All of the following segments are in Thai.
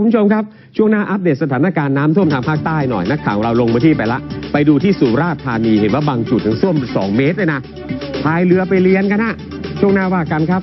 คุณผู้ชมครับ ช่วงหน้าอัปเดตสถานการณ์น้ำท่วมทางภาคใต้หน่อย นักข่าวเราลงมาที่ไปละ ไปดูที่สุราษฎร์ธานีเห็นว่าบางจุดถึงท่วม 2 เมตรเลยนะพายเรือไปเรียนกันนะช่วงหน้าว่ากันครับ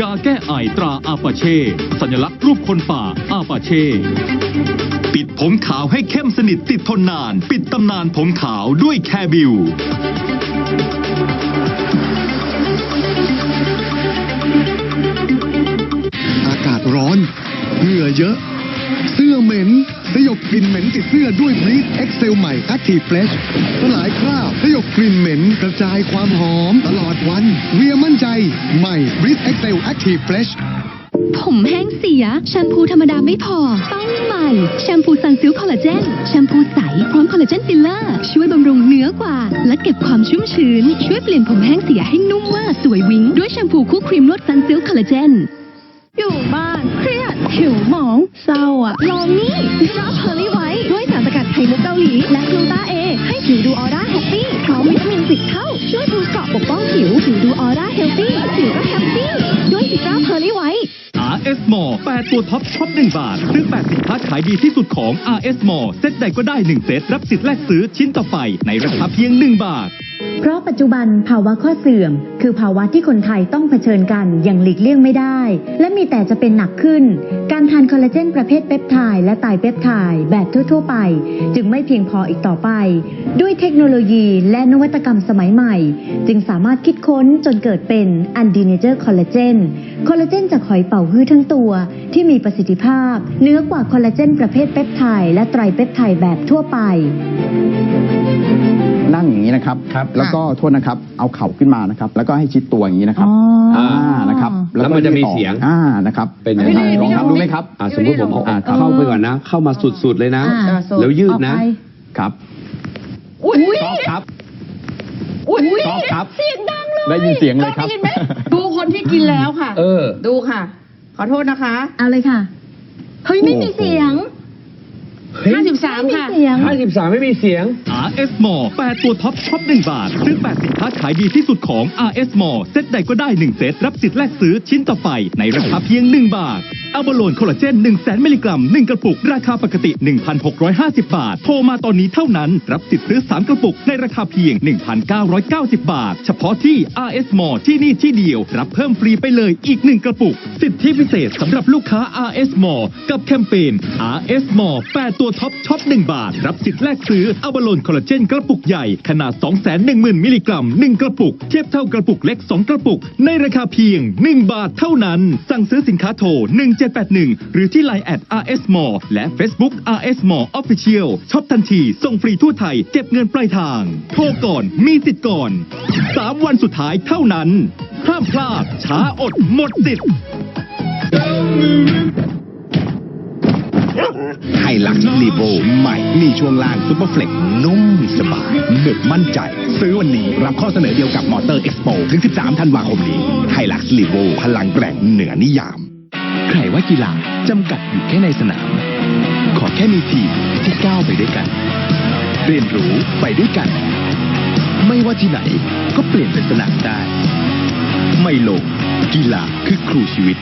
ยาแก้ไอตราอาปาเช่ สัญลักษณ์รูปคนป่าอาปาเช่ ปิดผมขาวให้เข้มสนิทติดทนนาน ปิดตำนานผมขาวด้วยแคบิวอากาศร้อน เหงื่อเยอะ เสื้อเหม็นสยบกลิ่นเหม็นติดเสื้อด้วย Breathe Excel ใหม่ Active Fresh สลายคราบสยบกลิ่นเหม็นกระจายความหอม ตลอดวัน เวียมั่นใจ ใหม่ Breathe Excel Active Fresh ผมแห้งเสียแชมพูธรรมดาไม่พอต้องใหม่ แชมพูซันซิลคอลลาเจนแชมพูใสพร้อมคอลลาเจนฟิลเลอร์ช่วยบำรุงเนื้อกว่า และเก็บความชุ่มชื้น ช่วยเปลี่ยนผมแห้งเสียให้นุ่มมากสวยวิ้งด้วยแชมพูคู่ครีมนวดซันซิลคอลลาเจนอยู่บ้านเครียดหิวหมองเศร้าอะลองนี่ดรอเพอร์ลี่ไว้ด้วยสารสกัดไข่มุกเกาหลีและกลูตาเอ ให้ผิวดูออร่า มอ8ตัวท็อปช็อป1บาท ซื้อ8สินค้าขายดีที่สุดของ RS Mall เซ็ตใดก็ได้ 1 เซ็ตรับสิทธิ์แลกซื้อชิ้นต่อไปในราคาเพียง 1 บาท เพราะปัจจุบันภาวะข้อเสื่อม คือภาวะที่คนไทยต้องเผชิญกันอย่างหลีกเลี่ยงไม่ได้ และมีแต่จะเป็นหนักขึ้น การทานคอลลาเจนประเภทเปปไทด์และไตเปปไทด์แบบทั่ว ๆ ไป จึงไม่เพียงพออีกต่อไป ด้วยเทคโนโลยีและนวัตกรรมสมัยใหม่ จึงสามารถคิดค้นจนเกิดเป็นอันดีเนเจอร์คอลลาเจนคอลลาเจนจากหอยเป่าฮื้อทั้งตัว ที่มีประสิทธิภาพเหนือกว่าคอลลาเจนประเภทเปปไทด์และไตรเปปไทด์แบบทั่วไป นั่งอย่างนี้นะครับครับ แล้วก็โทษนะครับ เอาเข่าขึ้นมานะครับ แล้วก็ให้ชิดตัวอย่างนี้นะครับอ่านะครับแล้วมันจะมีเสียงอ่านะครับ เป็นยังไงอ่าลองทำดูไหมครับอะสมมติผมเอาอ่าครับเข้าไปก่อนนะ เข้ามาสุดๆเลยนะอ่าแล้วยืดนะครับอุ้ยชอบครับอุ้ยชอบครับเสียงดังเลยได้ยินเสียงเลยครับได้นไหมดูคนที่กินแล้วค่ะ เออ ดูค่ะ ขอโทษนะคะ เอาเลยค่ะเฮ้ยไม่มีเสียง 53 ค่ะไม่มีเสียงห้าสิบสามไม่มีเสียง RS Mall 8ตัวท็อปช็อป1บาท ซื้อ 8 สินค้าขายดีที่สุดของ RS Mall เซ็ตใดก็ได้ 1 เซ็ตรับสิทธิ์แลกซื้อชิ้นต่อไปในราคาเพียง 1 บาท อัลบาโลนคอลลาเจน1 0 0 0 0 มิลลิกรัม 1 กระปุก ราคาปกติ 1,650 บาท โทรมาตอนนี้เท่านั้น รับสิทธิ์ซื้อ 3 กระปุก ในราคาเพียง 1,990 บาท เฉพาะที่ RS Mall ที่นี่ที่เดียว รับเพิ่มฟรีไปเลยอีก 1 กระปุก สิทธิพิเศษสำหรับลูกค้า RS Mall กับแคมเปญ RS Mall 8 ตัวท็อปช็อป 1 บาท รับสิทธิ์แลกซื้ออัลบาโลนคอลลาเจนกระปุกใหญ่ขนาด 210,000 มิลลิกรัม 1 กระปุก เทียบเท่ากระปุกเล็ก 2 กระปุก ในราคาเพียง 1 บาทเท่านั้น สั่งซื้อสินค้าโทร781 หรือที่ Line แอด RS Mall และ Facebook RS Mall Official ช็อปทันทีส่งฟรีทั่วไทย เก็บเงินปลายทาง โทรก่อนมีสิทธิ์ก่อน 3 วันสุดท้ายเท่านั้นห้ามพลาดช้าอดหมดสิทธิ์ไฮลักซ์ลีโวใหม่มีช่วงล่างซุปเปอร์เฟล็กนุ่มสบายหนึบมั่นใจ ซื้อวันนี้รับข้อเสนอเดียวกับมอเตอร์เอ็กซ์โปถึง 13 ธันวาคมนี้ไฮลักซ์ลีโวพลังแกร่งเหนือนิยาม ใครว่ากีฬาจำกัดอยู่แค่ในสนาม ขอแค่มีทีมที่ก้าวไปด้วยกัน เรียนรู้ไปด้วยกัน ไม่ว่าที่ไหนก็เปลี่ยนเป็นสนามได้ ไม่ลงกีฬาคือครูชีวิต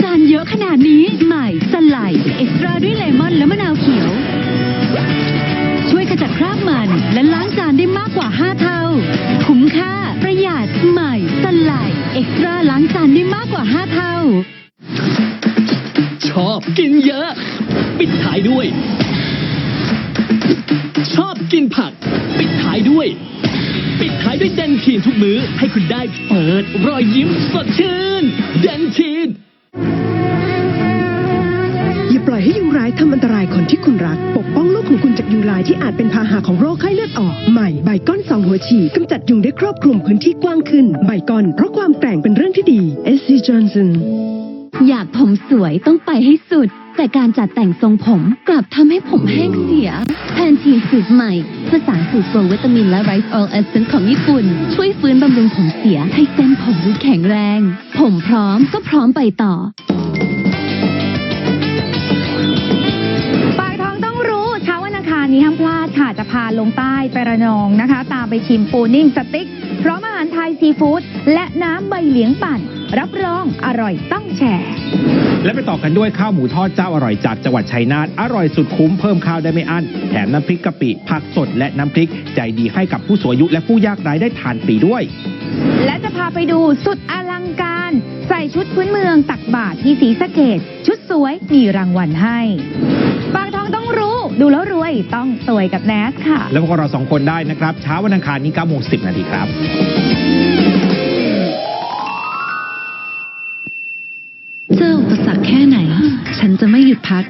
จานเยอะขนาดนี้ใหม่สไลด์เอ็กซ์ตร้าด้วยเลมอนและมะนาวเขียว ช่วยขจัดคราบมันและล้างจานได้มากกว่า 5 เท่า คุ้มค่า ประหยัดใหม่สไลด์เอ็กซ์ตร้าล้างจานได้มากกว่า 5 เท่า ชอบกินเยอะ ปิดท้ายด้วย ชอบกินผัก ปิดท้ายด้วย ปิดท้ายด้วยเดนทีนทุกมื้อ ให้คุณได้เปิดรอยยิ้มสดชื่นเดนทีนอย่าปล่อยให้ยุงร้ายทำอันตรายคนที่คุณรัก ปกป้องลูกของคุณจากยุงลายที่อาจเป็นพาหะของโรคไข้เลือดออก ใหม่ไบก้อนสองหัวฉีดกำจัดยุงได้ครอบคลุมพื้นที่กว้างขึ้นไบก้อนเพราะความแกร่งเป็นเรื่องที่ดี SC Johnson อยากผมสวยต้องไปให้สุด แต่การจัดแต่งทรงผมกลับทำให้ผมแห้งเสียแพนทีนสูตรใหม่ผสานสูตรโปรวิตามินและไรซ์ออลเอสเซนของญี่ปุ่น ช่วยฟื้นบำรุงผมเสียให้เส้นผมดูแข็งแรง ผมพร้อมก็พร้อมไปต่อปากท้องต้องรู้เช้าวันอังคารนี้ห้ามพลาดค่ะจะพาลงใต้ไประนองนะคะ ตามไปชิมปูนิ่งสติ๊กพร้อมอาหารไทยซีฟู้ดและน้ำใบเหลียงปั่น รับรองอร่อยต้องแชร์ และไปต่อกันด้วยข้าวหมูทอดเจ้าอร่อยจากจังหวัดชัยนาทอร่อยสุดคุ้มเพิ่มข้าวได้ไม่อั้นแถมน้ำพริกกะปิ ผักสดและน้ำพริก ใจดีให้กับผู้สูงอายุและผู้ยากไร้ได้ทานฟรีด้วย และจะพาไปดูสุดอลังการ ใส่ชุดพื้นเมืองตักบาตรที่สีสะเกดชุดสวยมีรางวัลให้ปากท้องต้องรู้ดูแล้วรวยต้องสวยกับแนสค่ะ แล้วพวกเราสองคนได้นะครับ เช้าวันอังคารนี้9โมง10 นาทีครับ หยุดพัก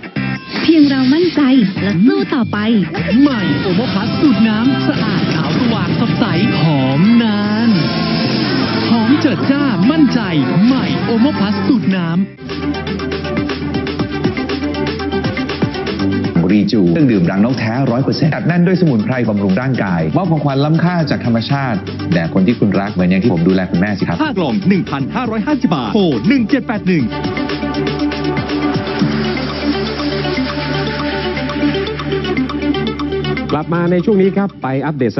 เพียงเรามั่นใจและสู้ต่อไป ใหม่โอโมพัสสูตรน้ำสะอาดขาวสว่างสดใสหอมนานหอมเจิดจ้ามั่นใจ ใหม่โอโมพัสสูตรน้ำรีจูเครื่องดื่มรังนกแท้ร้อยเปอร์เซ็นต์อัดแน่นด้วยสมุนไพรบำรุงร่างกายมอบของขวัญล้ำค่าจากธรรมชาติแด่คนที่คุณรักเหมือนอย่างที่ผมดูแลคุณแม่สิครับ5กล่อง 1,550 บาทโทร1781 กลับมาในช่วงนี้ครับไปอัปเดต